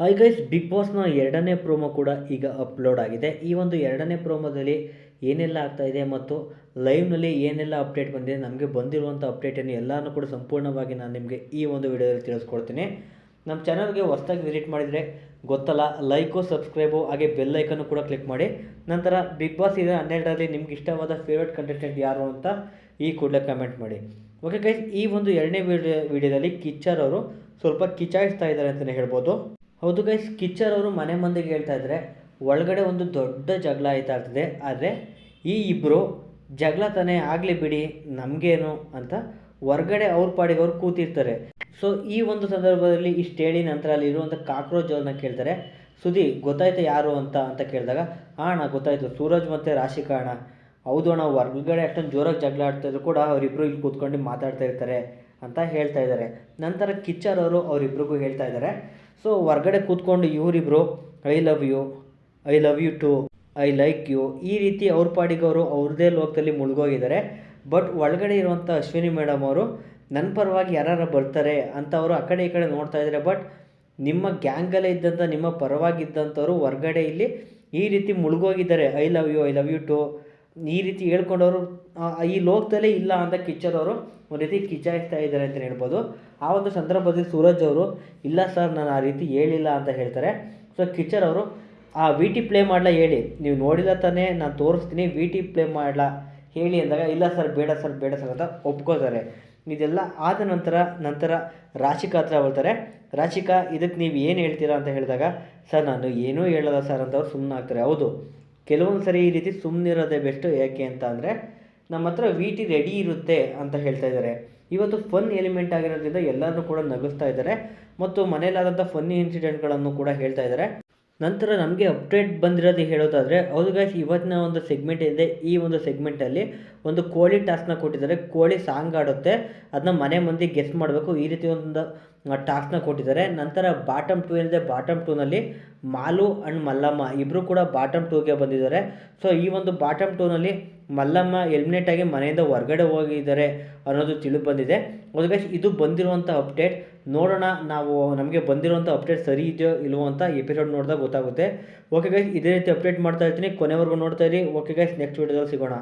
Hi guys big ಬಾಸ್ನ ಎರಡನೇ promo ಕೂಡ ಈಗ ಅಪ್ಲೋಡ್ ಆಗಿದೆ. ಈ ಒಂದು ಎರಡನೇ ಪ್ರೋಮೋದಲ್ಲಿ ಏನೆಲ್ಲ ಆಗ್ತಾ ಇದೆ ಮತ್ತು ಲೈವ್ನಲ್ಲಿ ಏನೆಲ್ಲ ಅಪ್ಡೇಟ್ ಬಂದಿದೆ, ನಮಗೆ ಬಂದಿರುವಂಥ ಅಪ್ಡೇಟನ್ನು ಎಲ್ಲನೂ ಕೂಡ ಸಂಪೂರ್ಣವಾಗಿ ನಾನು ನಿಮಗೆ ಈ ಒಂದು ವಿಡಿಯೋದಲ್ಲಿ ತಿಳಿಸ್ಕೊಡ್ತೀನಿ. ನಮ್ಮ ಚಾನಲ್ಗೆ ಹೊಸ್ದಾಗಿ ವಿಸಿಟ್ ಮಾಡಿದರೆ ಗೊತ್ತಲ್ಲ ಲೈಕು ಸಬ್ಸ್ಕ್ರೈಬು ಹಾಗೆ ಬೆಲ್ ಐಕನ್ನು ಕೂಡ ಕ್ಲಿಕ್ ಮಾಡಿ. ನಂತರ ಬಿಗ್ ಬಾಸ್ ಇದೆ ಹನ್ನೆರಡರಲ್ಲಿ ನಿಮ್ಗೆ ಇಷ್ಟವಾದ ಫೇವ್ರೆಟ್ ಕಂಟೆಸ್ಟೆಂಟ್ ಯಾರು ಅಂತ ಈ ಕೂಡಲೇ ಕಮೆಂಟ್ ಮಾಡಿ. ಓಕೆ ಗೈಸ್ ಈ ಒಂದು ಎರಡನೇ ವಿಡಿಯೋ ವಿಡಿಯೋದಲ್ಲಿ ಕಿಚ್ಚರ್ ಅವರು ಸ್ವಲ್ಪ ಕಿಚಾಯಿಸ್ತಾ ಇದ್ದಾರೆ ಅಂತಲೇ ಹೇಳ್ಬೋದು. ಹೌದು ಗೈಸ್ ಕಿಚ್ಚರ್ ಅವರು ಮನೆ ಮಂದಿಗೆ ಹೇಳ್ತಾ ಇದ್ದಾರೆ ಒಳಗಡೆ ಒಂದು ದೊಡ್ಡ ಜಗಳ ಆಯ್ತಾ ಇರ್ತದೆ. ಆದರೆ ಈ ಇಬ್ಬರು ಜಗಳ ತಾನೇ ಆಗಲಿ ಬಿಡಿ, ನಮಗೇನು ಅಂತ ಹೊರ್ಗಡೆ ಅವ್ರ ಪಾಡಿಗೆ ಅವ್ರು ಕೂತಿರ್ತಾರೆ. ಸೊ ಈ ಒಂದು ಸಂದರ್ಭದಲ್ಲಿ ಇಷ್ಟು ಹೇಳಿ ನಂತರ ಅಲ್ಲಿ ಇರುವಂಥ ಕಾಕ್ರೋಚ್ ಅವ್ರನ್ನ ಕೇಳ್ತಾರೆ ಸುದಿ ಗೊತ್ತಾಯ್ತು ಯಾರು ಅಂತ ಅಂತ ಕೇಳಿದಾಗ ಅಣ್ಣ ಗೊತ್ತಾಯ್ತು. ಸೂರಜ್ ಮತ್ತು ರಾಶಿಕಾ ಅಣ್ಣ. ಹೌದು ಅಣ್ಣ, ಹೊರ್ಗಡೆ ಅಷ್ಟೊಂದು ಜೋರಾಗಿ ಜಗಳ ಆಡ್ತಾಯಿದ್ರು ಕೂಡ ಅವರಿಬ್ಬರು ಇಲ್ಲಿ ಕೂತ್ಕೊಂಡು ಮಾತಾಡ್ತಾ ಇರ್ತಾರೆ, ಅಂತ ಹೇಳ್ತಾ ಇದ್ದಾರೆ. ನಂತರ ಕಿಚ್ಚರ್ ಅವರು ಅವರಿಬ್ಬರಿಗೂ ಹೇಳ್ತಾ ಇದ್ದಾರೆ ಸೊ ಹೊರ್ಗಡೆ ಕೂತ್ಕೊಂಡು ಇವರಿಬ್ರು I love you I love you too I like you ಈ ರೀತಿ ಅವ್ರ ಪಾಡಿಗವರು ಅವ್ರದ್ದೇ ಲೋಕದಲ್ಲಿ ಮುಳುಗೋಗಿದ್ದಾರೆ. ಬಟ್ ಒಳಗಡೆ ಇರುವಂಥ ಅಶ್ವಿನಿ ಮೇಡಮ್ ಅವರು ನನ್ನ ಪರವಾಗಿ ಯಾರು ಬರ್ತಾರೆ ಅಂತ ಅವರು ಆ ಕಡೆ ಈ ಕಡೆ ನೋಡ್ತಾ ಇದ್ದಾರೆ. ಬಟ್ ನಿಮ್ಮ ಗ್ಯಾಂಗಲ್ಲೇ ಇದ್ದಂಥ ನಿಮ್ಮ ಪರವಾಗಿದ್ದಂಥವ್ರು ಹೊರ್ಗಡೆ ಇಲ್ಲಿ ಈ ರೀತಿ ಮುಳುಗೋಗಿದ್ದಾರೆ. I love you I love you too ಈ ರೀತಿ ಹೇಳ್ಕೊಂಡವರು ಈ ಲೋಕದಲ್ಲೇ ಇಲ್ಲ ಅಂತ ಕಿಚ್ಚರ್ ಅವರು ಒಂದು ರೀತಿ ಕಿಚಾಯಿಸ್ತಾ ಇದ್ದಾರೆ ಅಂತ ಹೇಳ್ಬೋದು. ಆ ಒಂದು ಸಂದರ್ಭದಲ್ಲಿ ಸೂರಜ್ ಅವರು, ಇಲ್ಲ ಸರ್, ನಾನು ಆ ರೀತಿ ಹೇಳಿಲ್ಲ ಅಂತ ಹೇಳ್ತಾರೆ. ಸೊ ಕಿಚ್ಚರ್ ಅವರು, ಆ ವಿ ಟಿ ಪ್ಲೇ ಮಾಡಲ ಹೇಳಿ. ನೀವು ನೋಡಿಲ್ಲ ತಾನೇ, ನಾನು ತೋರಿಸ್ತೀನಿ ವಿ ಟಿ ಪ್ಲೇ ಮಾಡಲ ಹೇಳಿ ಅಂದಾಗ, ಇಲ್ಲ ಸರ್, ಬೇಡ ಸರ್ ಬೇಡ ಸರ್ ಅಂತ ಒಪ್ಕೋತಾರೆ. ಇದೆಲ್ಲ ಆದ ನಂತರ ನಂತರ ರಾಶಿಕಾ ಹತ್ರ ಬರ್ತಾರೆ. ರಾಶಿಕಾ ಇದಕ್ಕೆ ನೀವು ಏನು ಹೇಳ್ತೀರಾ? ಅಂತ ಹೇಳಿದಾಗ, ಸರ್, ನಾನು ಏನೂ ಹೇಳಲ್ಲ ಸರ್ ಅಂತ ಅವ್ರು ಸುಮ್ಮನೆ ಆಗ್ತಾರೆ ಹೌದು. ಕೆಲವೊಂದು ಸರಿ ಈ ರೀತಿ ಸುಮ್ಮನಿರೋದೇ ಬೆಸ್ಟು ಯಾಕೆ ಅಂತ ಅಂದರೆ ನಮ್ಮ ಹತ್ರ ವಿ ಟಿ ರೆಡಿ ಇರುತ್ತೆ ಅಂತ ಹೇಳ್ತಾ ಇದ್ದಾರೆ ಇವತ್ತು ಫನ್ ಎಲಿಮೆಂಟ್ ಆಗಿರೋದ್ರಿಂದ ಎಲ್ಲರನ್ನೂ ಕೂಡ ನಗಿಸ್ತಾ ಇದ್ದಾರೆ ಮತ್ತು ಮನೆಯಲ್ಲಾದಂಥ ಫನ್ನಿ ಇನ್ಸಿಡೆಂಟ್ಗಳನ್ನು ಕೂಡ ಹೇಳ್ತಾ ಇದ್ದಾರೆ ನಂತರ ನಮಗೆ ಅಪ್ಡೇಟ್ ಬಂದಿರೋದು ಹೇಳೋದಾದರೆ, ಹೌದು ಗೈಸ್ ಇವತ್ತಿನ ಒಂದು ಸೆಗ್ಮೆಂಟ್ ಇದೆ. ಈ ಒಂದು ಸೆಗ್ಮೆಂಟಲ್ಲಿ ಒಂದು ಕೋಳಿ ಟಾಸ್ಕ್ನ ಕೊಟ್ಟಿದ್ದಾರೆ. ಕೋಳಿ ಸಾಂಗ್ ಆಡುತ್ತೆ ಅದನ್ನ ಮನೆ ಮಂದಿ ಗೆಸ್ ಮಾಡಬೇಕು. ಈ ರೀತಿ ಒಂದು ಟಾಸ್ಕ್ನ ಕೊಟ್ಟಿದ್ದಾರೆ. ನಂತರ ಬಾಟಮ್ ಟೂ ಏನಿದೆ? ಬಾಟಮ್ ಟೂನಲ್ಲಿ ಮಾಲು ಆ್ಯಂಡ್ ಮಲ್ಲಮ್ಮ ಇಬ್ಬರು ಕೂಡ ಬಾಟಮ್ ಟೂಗೆ ಬಂದಿದ್ದಾರೆ. ಸೊ, ಈ ಒಂದು ಬಾಟಮ್ ಟೂನಲ್ಲಿ ಮಲ್ಲಮ್ಮ ಎಲಿಮಿನೇಟ್ ಆಗಿ ಮನೆಯಿಂದ ಹೊರಗಡೆ ಹೋಗಿದ್ದಾರೆ ಅನ್ನೋದು ತಿಳಿದು ಬಂದಿದೆ. ಗೈಸ್ ಇದು ಬಂದಿರುವಂಥ ಅಪ್ಡೇಟ್. ನೋಡೋಣ ನಾವು ನಮಗೆ ಬಂದಿರುವಂಥ ಅಪ್ಡೇಟ್ ಸರಿ ಇದೆಯೋ ಇಲ್ವೋ ಅಂತ ಎಪಿಸೋಡ್ ನೋಡಿದಾಗ ಗೊತ್ತಾಗುತ್ತೆ. ಓಕೆ ಗೈಸ್ ಇದೇ ರೀತಿ ಅಪ್ಡೇಟ್ ಮಾಡ್ತಾ ಇರ್ತೀನಿ. ಕೊನೆವರೆಗೂ ನೋಡ್ತಾ ಇರಿ. ಓಕೆ ಗೈಸ್ ನೆಕ್ಸ್ಟ್ ವೀಡಿಯೋದಲ್ಲಿ ಸಿಗೋಣ.